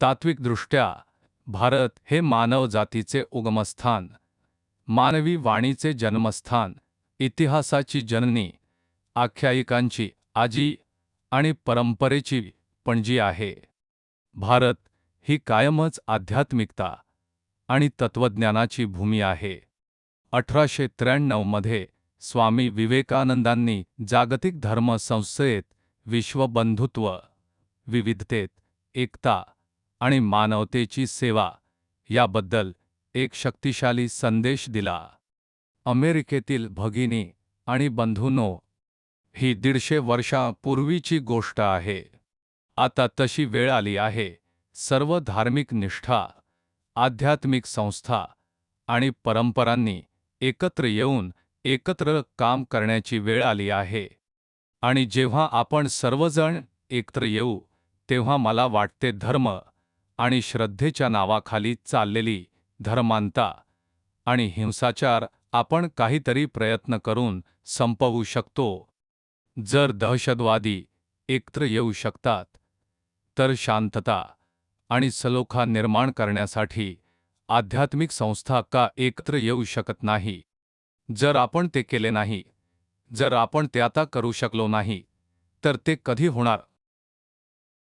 तात्विकदृष्ट्या भारत हे मानव जातीचे उगमस्थान मानवी वाणीचे जन्मस्थान इतिहासाची जननी आख्यायिकांची आजी आणि परंपरेची पणजी आहे. भारत ही कायमच आध्यात्मिकता आणि तत्वज्ञानाची भूमी आहे. अठराशे त्र्याण्णवमध्ये स्वामी विवेकानंदांनी जागतिक धर्म संस्थेत विश्वबंधुत्व विविधतेत एकता आणि मानवतेची सेवा याबद्दल एक शक्तिशाली संदेश दिला. अमेरिकेतील भगिनी आणि बंधूंनो ही दीडशे वर्षापूर्वीची गोष्ट आहे. आता तशी वेळ आली आहे. सर्व धार्मिक निष्ठा आध्यात्मिक संस्था आणि परंपरांनी एकत्र येऊन एकत्र काम करण्याची वेळ आली आहे. आणि जेव्हा आपण सर्वजण एकत्र येऊ तेव्हा मला वाटते धर्म आणि श्रद्धेच्या नावाखाली चाललेली धर्मांता आणि हिंसाचार आपण काहीतरी प्रयत्न करून संपवू शकतो. जर दहशतवादी एकत्र येऊ शकतात तर शांतता आणि सलोखा निर्माण करण्यासाठी आध्यात्मिक संस्था का एकत्र येऊ शकत नाही? जर आपण ते केले नाही जर आपण ते आता करू शकलो नाही तर ते कधी होणार?